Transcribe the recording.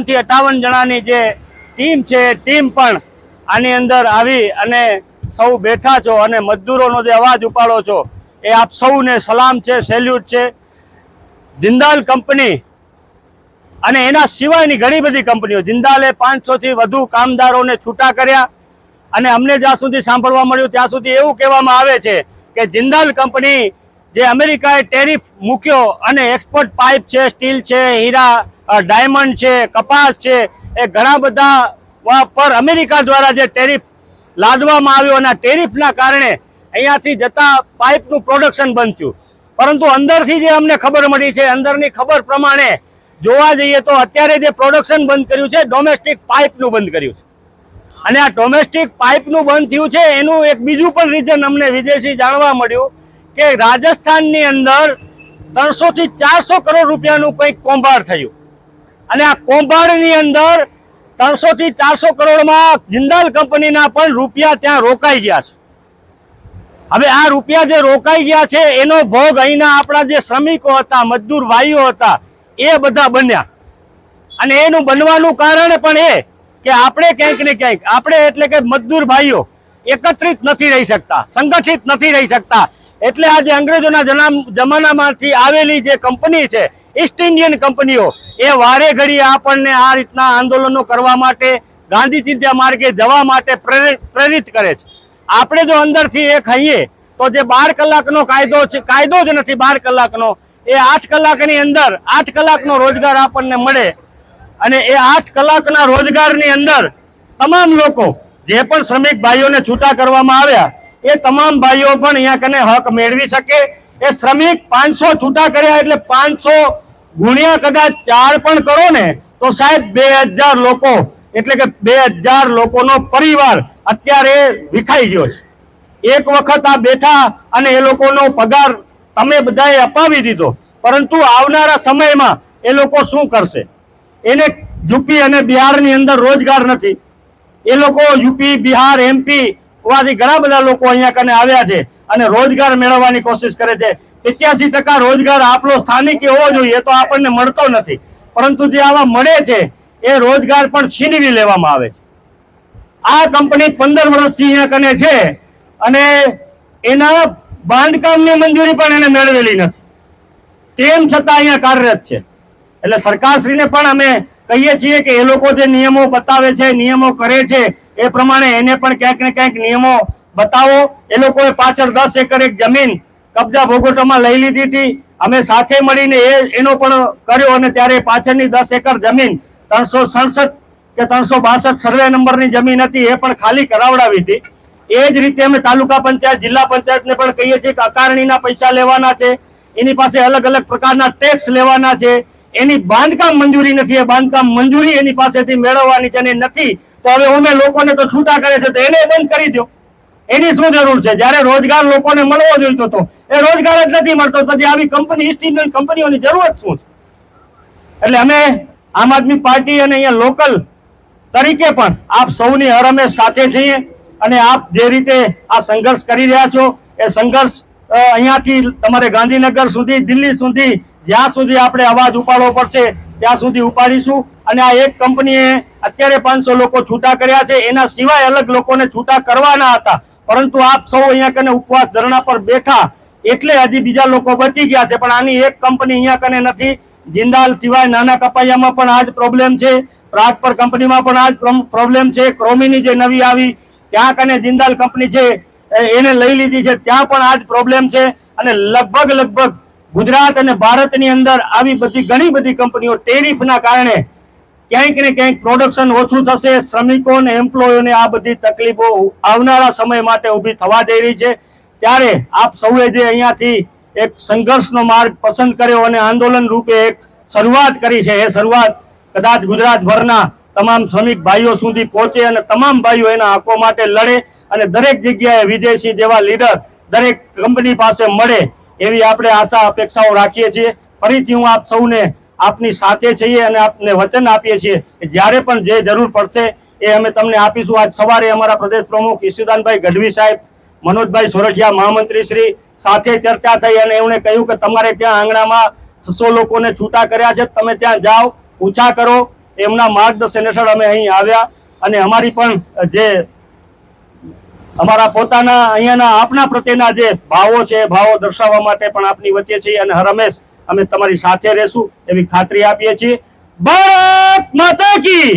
સત્તાવનથી અઠાવન જણાની જે ટીમ છે ટીમ પણ આની અંદર આવી અને સૌ બેઠા છો અને મજદૂરોનો જે અવાજ ઉપાડો છો, એ આપ સૌને સલામ છે, સેલ્યુટ છે. જિંદાલ કંપની અને એના સિવાયની ઘણી બધી કંપનીઓ, જિંદાલે પાંચસો થી વધુ કામદારોને છૂટા કર્યા અને અમને જ્યાં સુધી સાંભળવા મળ્યું, ત્યાં સુધી એવું કહેવામાં આવે છે કે જિંદાલ કંપની જે અમેરિકાએ ટેરિફ મૂક્યો અને એક્સપોર્ટ પાઇપ છે, સ્ટીલ છે, હીરા ડાયમંડ છે, કપાસ છે, એ ઘણા બધા પર અમેરિકા દ્વારા જે ટેરિફ લાદવામાં આવ્યો અને ટેરિફના કારણે અહીંયાથી જતા પાઇપનું પ્રોડક્શન બંધ થયું. પરંતુ અંદરથી જે અમને ખબર મળી છે, અંદરની ખબર પ્રમાણે જોવા જઈએ તો અત્યારે જે પ્રોડક્શન બંધ કર્યું છે, ડોમેસ્ટિક પાઇપનું બંધ કર્યું છે. અને આ ડોમેસ્ટિક પાઇપનું બંધ થયું છે, એનું એક બીજું પણ રીઝન અમને વિદેશી જાણવા મળ્યું કે રાજસ્થાનની અંદર ત્રણસોથી ચારસો કરોડ રૂપિયાનું કંઈક કૌભાંડ થયું. અને આ કૌભાંડની અંદર ત્રણસો થી ચારસો કરોડમાં જિંદાલ કંપનીના પણ રૂપિયા ત્યાં રોકાઈ ગયા છે. હવે આ રૂપિયા જે રોકાઈ ગયા છે, એનો ભોગ અહીંના આપણા જે શ્રમિકો હતા, મજદૂર ભાઈઓ હતા, એ બધા બન્યા. અને એનું બનવાનું કારણ પણ એ કે આપણે ક્યાંક ને ક્યાંક, આપણે એટલે કે મજદૂર ભાઈઓ એકત્રિત નથી રહી શકતા, સંગઠિત નથી રહી શકતા. એટલે આજે અંગ્રેજોના જમાનામાંથી આવેલી જે કંપની છે ઈસ્ટ ઇન્ડિયન કંપનીઓ એ વારે ઘડી આપણને આ રીતના આંદોલનો કરવા માટે ગાંધી ચિંતા માર્ગે જવા માટે પ્રેરિત કરે છે. આપણે જો અંદરથી એ ખાઈએ તો જે બાર કલાકનો કાયદો છે, કાયદો જ નથી બાર કલાકનો. એ આઠ કલાકની અંદર, આઠ કલાકનો રોજગાર આપણને મળે. અને એ આઠ કલાકના રોજગારની અંદર તમામ લોકો, જે પણ શ્રમિક ભાઈઓને છૂટા કરવામાં આવ્યા, એ તમામ ભાઈઓ પણ અહીંયા કને હક મેળવી શકે. એ શ્રમિક પાંચસો છૂટા કર્યા એટલે પાંચસો ગુણ્યા કદાચ ચાર પણ કરો ને, તો સાહેબ બે હજાર લોકો, એટલે કે બે હજાર લોકોનો પરિવાર અત્યારે વિખાઈ ગયો છે. એક વખત આ બેઠા અને એ લોકોનો પગાર તમે બધાએ અપાવી દીધો, પરંતુ આવનારા સમયમાં એ લોકો શું કરશે? એને યુપી અને બિહારની અંદર રોજગાર નથી. એ લોકો યુપી, બિહાર, એમપી ઘણા બધા લોકો અહીંયા કને આવ્યા છે અને રોજગાર મેળવવાની કોશિશ કરે છે. પચાસી ટકા રોજગાર આપણો સ્થાનિક હોવો જોઈએ તો આપણને મળતો નથી. પરંતુ જે આવા મળે છે, એ રોજગાર પણ છીનવી લેવામાં આવે છે. આ કંપની પંદર વર્ષથી અહીંયા કને છે અને એના બાંધકામની મંજૂરી પણ એને મેળવેલી નથી. તેમ છતાં અહીંયા કાર્યરત છે. એટલે સરકારશ્રીને પણ અમે કહીએ છીએ કે એ લોકો જે નિયમો બતાવે છે, નિયમો કરે છે, એ પ્રમાણે એને પણ ક્યાંક ને ક્યાંક નિયમો બતાવો. એ લોકોએ પાછળ દસ એકર એક જમીન કબજા ભોગવટોમાં લઈ લીધી હતી. અમે સાથે મળીને એ, એનો પણ કર્યો અને ત્યારે પાછળની દસ એકર જમીન ત્રણસો સડસઠ કે ત્રણસો બાસઠ સર્વે નંબરની જમીન હતી, એ પણ ખાલી કરાવડાવી હતી. એ જ રીતે અમે તાલુકા પંચાયત, જિલ્લા પંચાયતને પણ કહીએ છીએ કે અકારણીના પૈસા લેવાના છે. એની પાસે અલગ અલગ પ્રકારના ટેક્સ લેવાના છે. એની બાંધકામ મંજૂરી નથી. એ બાંધકામ મંજૂરી એની પાસેથી મેળવવાની છે અને નથી. તો હવે અમે લોકોને તો છૂટા કરે છે, તો એને બંધ કરી દો એની શું જરૂર છે? જ્યારે રોજગાર લોકોને મળવો જોઈતો હતો. એ રોજગાર જ નથી મળતો. પછી આવી કંપની ઈસ્ટ ઇન્ડિયન કંપનીઓની જરૂરત શું છે? એટલે અમે આમ આદમી પાર્ટી અને અહીંયા લોકલ તરીકે પણ આપ સૌની હરહમેશ સાથે છીએ અને આપ જે રીતે આ સંઘર્ષ કરી રહ્યા છો, એ સંઘર્ષ અહીંયાથી તમારે ગાંધીનગર સુધી, દિલ્હી સુધી, જ્યાં સુધી આપણે અવાજ ઉપાડવો પડશે, ત્યાં સુધી ઉપાડીશું. અને આ એક કંપનીએ અત્યારે પાંચસો લોકો છૂટા કર્યા છે. એના સિવાય અલગ લોકોને છૂટા કરવાના હતા. પરંતુ આપ સૌ અહીંયા કને ઉપવાસ ધરણા પર બેઠા એટલે હજી બીજા લોકો બચી ગયા છે. પણ આની એક કંપની અહીંયા કને નથી. જિંદાલ સિવાય નાના કપાયામાં પણ આ જ પ્રોબ્લેમ છે. પ્રાગપર કંપનીમાં પણ આ જ પ્રોબ્લેમ છે. ક્રોમીની જે નવી આવી, ત્યાં કને જિંદાલ કંપની છે એને લઈ લીધી છે. ત્યાં પણ આ જ પ્રોબ્લેમ છે. અને લગભગ લગભગ ગુજરાત અને ભારતની અંદર આવી બધી ઘણી બધી કંપનીઓ ટેરિફના કારણે ક્યાંક ને ક્યાંક પ્રોડક્શન ઓછું થશે, શ્રમિકો અને એમ્પ્લોયોને આ બધી તકલીફો આવનારા સમય માટે ઊભી થવા જઈ રહી છે. ત્યારે આપ સૌએ જે અહીંયાથી એક સંઘર્ષનો માર્ગ પસંદ કર્યો અને આંદોલન રૂપે એક શરૂઆત કરી છે. એ શરૂઆત કદાચ ગુજરાતભરના તમામ શ્રમિક ભાઈઓ સુધી પહોંચે અને તમામ ભાઈઓ એના હકો માટે લડે અને દરેક જગ્યાએ વિદેશી જેવા લીડર દરેક કંપની પાસે મળે એવી આપણે આશા, અપેક્ષાઓ રાખીએ છીએ. ફરીથી હું આપ સૌને આપની સાથે છીએ અને આપને વચન આપીએ છીએ કે જ્યારે પણ જે જરૂર પડશે એ અમે તમને આપીશું. આજ સવારે અમારા પ્રદેશ પ્રમુખ ઈશુદાનભાઈ ગઢવી સાહેબ, મનોજભાઈ સોરઠિયા, મહામંત્રી શ્રી સાથે ચર્ચા થઈ અને એમણે કહ્યું કે તમારે ત્યાં આંગણામાં છસો લોકોને છૂટા કર્યા છે, તમે ત્યાં જાઓ, ઊંચા કરો. એમના માર્ગદર્શન હેઠળ અમે અહીં આવ્યા અને અમારી પણ જે અમારા પોતાના અહીંયાના આપના પ્રત્યેના જે ભાવો છે, ભાવો દર્શાવવા માટે પણ આપની વચ્ચે છીએ અને હરમેશ અમે તમારી સાથે રહેશું એવી ખાતરી આપીએ છીએ. ભારત માતા કી